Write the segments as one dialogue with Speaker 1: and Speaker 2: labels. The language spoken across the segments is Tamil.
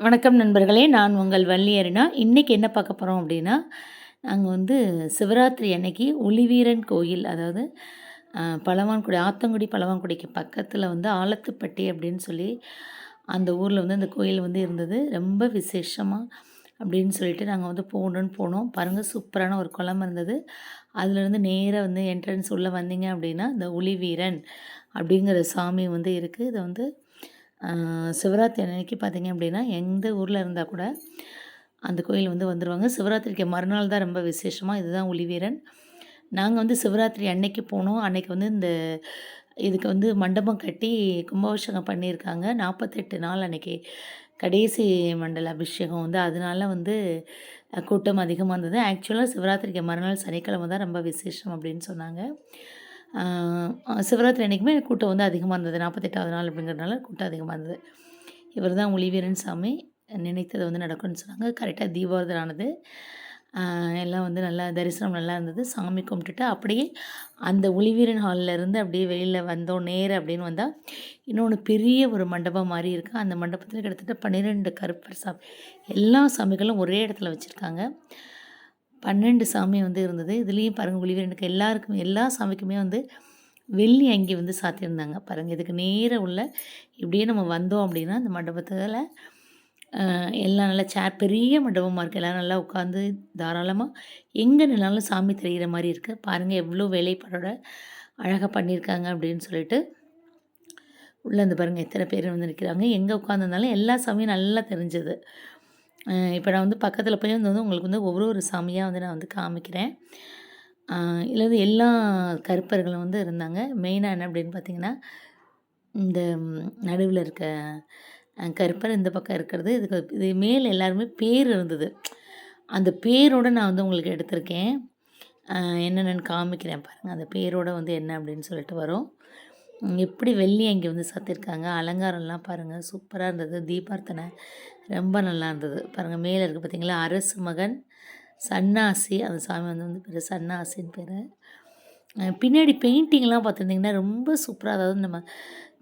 Speaker 1: வணக்கம் நண்பர்களே நான் உங்கள் வள்ளியரினா இன்றைக்கி என்ன பார்க்க போகிறோம் அப்படின்னா நாங்கள் வந்து சிவராத்திரி அன்னைக்கு ஒளிவீரன் கோயில் அதாவது பழவான்குடி ஆத்தங்குடி பழவான்குடிக்கு பக்கத்தில் வந்து ஆலத்துப்பட்டி அப்படின்னு சொல்லி அந்த ஊரில் வந்து அந்த கோயில் வந்து இருந்தது. ரொம்ப விசேஷமாக அப்படின்னு சொல்லிட்டு நாங்கள் வந்து போகணுன்னு போனோம். பாருங்கள் சூப்பரான ஒரு குளம் இருந்தது. அதுலேருந்து நேராக வந்து என்ட்ரன்ஸ் உள்ளே வந்தீங்க அப்படின்னா இந்த ஒளிவீரன் அப்படிங்கிற சாமி வந்து இருக்குது இதை வந்து சிவராத்திரி அன்னைக்கு பார்த்தீங்க அப்படின்னா எந்த ஊரில் இருந்தால் கூட அந்த கோயில் வந்து வந்துடுவாங்க சிவராத்திரிக்கு மறுநாள் தான் ரொம்ப விசேஷமாக இதுதான் ஒளிவீரன். நாங்கள் வந்து சிவராத்திரி அன்னைக்கு போனோம். அன்னைக்கு வந்து இந்த இதுக்கு வந்து மண்டபம் கட்டி கும்பாபிஷேகம் பண்ணியிருக்காங்க. நாற்பத்தெட்டு நாள் அன்னைக்கு கடைசி மண்டல அபிஷேகம் வந்து அதனால வந்து கூட்டம் அதிகமாக இருந்தது. ஆக்சுவலாக சிவராத்திரிக்கு மறுநாள் சனிக்கிழமை தான் ரொம்ப விசேஷம் அப்படின்னு சொன்னாங்க. சிவராத்திரி அன்றைக்குமே கூட்டம் வந்து அதிகமாக இருந்தது. நாற்பத்தெட்டாவது நாள் அப்படிங்கிறதுனால கூட்டம் அதிகமாக இருந்தது. இவர் தான் ஒளிவீரன் சாமி. நினைத்தது வந்து நடக்கும்னு சொன்னாங்க. கரெக்டாக தீபாவளி ஆனது எல்லாம் வந்து நல்லா தரிசனம் நல்லா இருந்தது. சாமி கும்பிட்டுட்டு அப்படியே அந்த ஒளிவீரன் ஹாலில் இருந்து அப்படியே வெளியில் வந்தோம். நேர் அப்படின்னு வந்தால் இன்னொன்று பெரிய ஒரு மண்டபம் மாதிரி இருக்குது அந்த மண்டபத்தில் கிட்டத்தட்ட பன்னிரெண்டு கருப்பர் சாமி எல்லா சாமிகளும் ஒரே இடத்துல வச்சுருக்காங்க. பன்னெண்டு சாமி வந்து இருந்தது. இதுலேயும் பாருங்கள் ஒளிவீரனுக்கு எல்லாருக்குமே எல்லா சாமிக்குமே வந்து வெள்ளி அங்கி வந்து சாத்தியிருந்தாங்க. பாருங்கள் இதுக்கு நேராக உள்ள இப்படியே நம்ம வந்தோம் அப்படின்னா அந்த மண்டபத்தில் எல்லாம் நல்லா சேர் பெரிய மண்டபமாக இருக்குது எல்லோரும் நல்லா உட்காந்து தாராளமாக எங்கே நின்னாலும் சாமி தெரிகிற மாதிரி இருக்குது பாருங்கள் எவ்வளோ வேலைப்பாடோட அழகாக பண்ணியிருக்காங்க அப்படின்னு சொல்லிட்டு உள்ளே வந்து பாருங்கள் எத்தனை பேர் வந்து நிற்கிறாங்க எங்கே உட்காந்துருந்தாலும் எல்லா சாமியும் நல்லா தெரிஞ்சது. இப்போ நான் வந்து பக்கத்தில் போய் வந்து உங்களுக்கு வந்து ஒவ்வொரு ஒரு சாமியாக வந்து நான் வந்து காமிக்கிறேன். இதில் வந்து எல்லா கருப்பர்களும் வந்து இருந்தாங்க. மெயினாக என்ன அப்படின்னு பார்த்தீங்கன்னா இந்த நடுவில் இருக்க கருப்பர் இந்த பக்கம் இருக்கிறது. இதுக்கு இது மேல் எல்லாருமே பேர் இருந்தது. அந்த பேரோடு நான் வந்து உங்களுக்கு எடுத்திருக்கேன். என்னென்னு காமிக்கிறேன் பாருங்கள் அந்த பேரோட வந்து என்ன அப்படின்னு சொல்லிட்டு வரும். எப்படி வெள்ளி அங்கே வந்து சத்திருக்காங்க? அலங்காரம்லாம் பாருங்கள் சூப்பராக இருந்தது. தீபார்த்தனை ரொம்ப நல்லா இருந்தது. பாருங்கள் மேலே இருக்குது பார்த்தீங்களா அரசு மகன் சன்னாசி. அந்த சாமி வந்து வந்து பேர் சன்னாசின்னு பேர். பின்னாடி பெயிண்டிங்லாம் பார்த்துருந்திங்கன்னா ரொம்ப சூப்பராக அதாவது நம்ம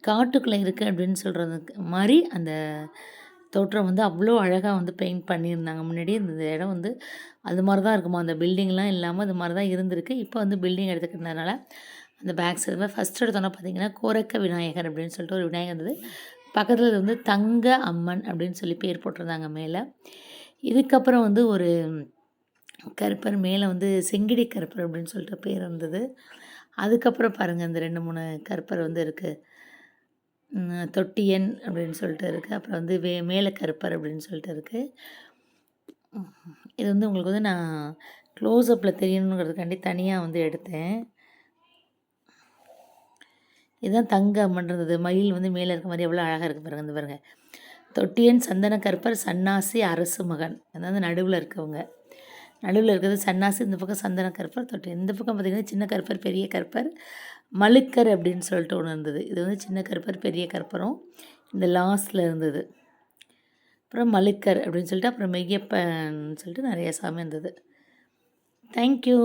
Speaker 1: காட்டுக்குள்ளே இருக்குது அப்படின்னு சொல்கிறது மாதிரி அந்த தோற்றம் வந்து அவ்வளோ அழகாக வந்து பெயிண்ட் பண்ணியிருந்தாங்க. முன்னாடி இந்த இடம் வந்து அது மாதிரி தான் இருக்குமா? அந்த பில்டிங்லாம் இல்லாமல் அது மாதிரி தான் இருந்திருக்கு. இப்போ வந்து பில்டிங் எடுத்துக்கிட்டதுனால அந்த பேக் சைடில் ஃபஸ்ட் எடுத்தோன்னே பார்த்தீங்கன்னா கோரக்க விநாயகர் அப்படின்னு சொல்லிட்டு ஒரு விநாயகர் இருந்தது. பக்கத்தில் வந்து தங்க அம்மன் அப்படின்னு சொல்லி பேர் போட்டிருந்தாங்க மேலே. இதுக்கப்புறம் வந்து ஒரு கருப்பர் மேலே வந்து செங்கிடி கருப்பர் அப்படின்னு சொல்லிட்டு பேர் இருந்தது. அதுக்கப்புறம் பாருங்கள் இந்த ரெண்டு மூணு கருப்பர் வந்து இருக்குது தொட்டியன் அப்படின்னு சொல்லிட்டு இருக்குது அப்புறம் வந்து வே மேலே கருப்பர் அப்படின்னு சொல்லிட்டு இருக்குது இது வந்து உங்களுக்கு வந்து நான் க்ளோஸ்அப்பில் தெரியணுங்கிறதுக்காண்டி தனியாக வந்து எடுத்தேன். இதுதான் தங்க அம்மன் இருந்தது மயில் வந்து மேலே இருக்க மாதிரி எவ்வளோ அழகாக இருக்குது பாருங்க இந்த பாருங்க. தொட்டியன் சந்தன கற்பர் சன்னாசி அரசு மகன். அதாவது நடுவில் இருக்கவங்க. நடுவில் இருக்கிறது சன்னாசி இந்த பக்கம் சந்தன கற்பர் தொட்டியன். இந்த பக்கம் பார்த்திங்கன்னா சின்ன கருப்பர் பெரிய கருப்பர் மலுக்கர் அப்படின்னு சொல்லிட்டு ஒன்று இருந்தது. இது வந்து சின்ன கருப்பர் பெரிய கற்பரும். இந்த லாஸ்டில் இருந்தது. அப்புறம் மலுக்கர் அப்படின்னு சொல்லிட்டு அப்புறம் மெய்யப்பன் சொல்லிட்டு நிறைய சாமி இருந்தது. தேங்க்யூ